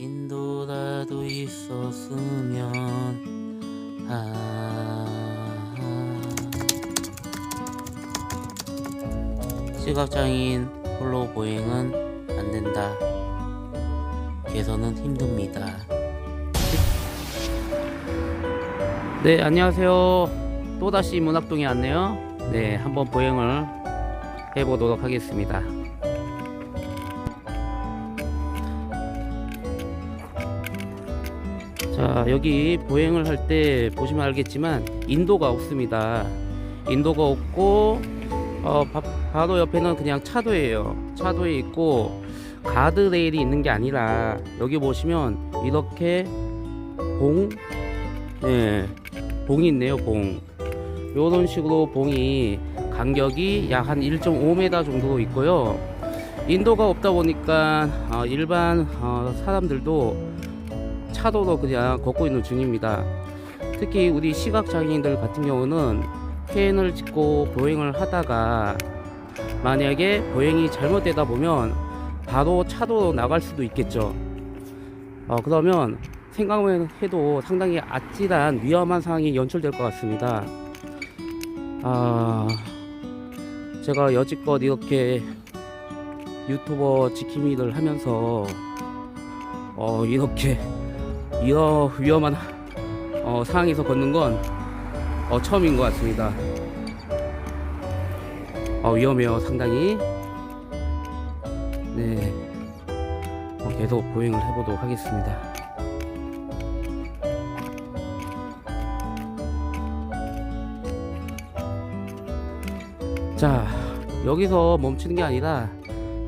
인도라도 있었으면 아 시각장애인 홀로 보행은 안 된다. 개선은 힘듭니다. 네, 안녕하세요. 또다시 문학동에 왔네요. 네, 한번 보행을 해보도록 하겠습니다. 자, 여기 보행을 할 때 보시면 알겠지만 인도가 없습니다. 인도가 없고 어, 바, 바로 옆에는 그냥 차도예요. 차도에 있고 가드레일이 있는 게 아니라 여기 보시면 이렇게 봉, 예, 봉이 있네요. 봉. 요런 식으로 봉이 간격이 약 한 1.5m 정도 있고요. 인도가 없다 보니까 어, 일반 어, 사람들도 차도로 그냥 걷고 있는 중입니다. 특히 우리 시각장애인들 같은 경우는 펜을 찍고 보행을 하다가 만약에 보행이 잘못되다 보면 바로 차도로 나갈 수도 있겠죠. 어, 그러면 생각만 해도 상당히 아찔한 위험한 상황이 연출될 것 같습니다. 아, 제가 여지껏 이렇게 유튜버 지킴이를 하면서 어, 이렇게 이런 위험한 어, 상황에서 걷는 건 어, 처음인 것 같습니다. 어, 위험해요, 상당히. 네, 어, 계속 보행을 해보도록 하겠습니다. 자, 여기서 멈추는 게 아니라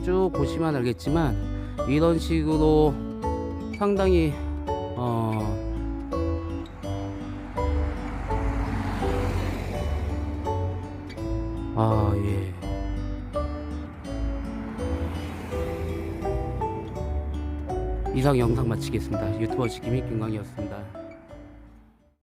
쭉 보시면 알겠지만 이런 식으로 상당히 어, 아, 예. 이상 영상 마치겠습니다. 유튜버 지킴이 김광이었습니다.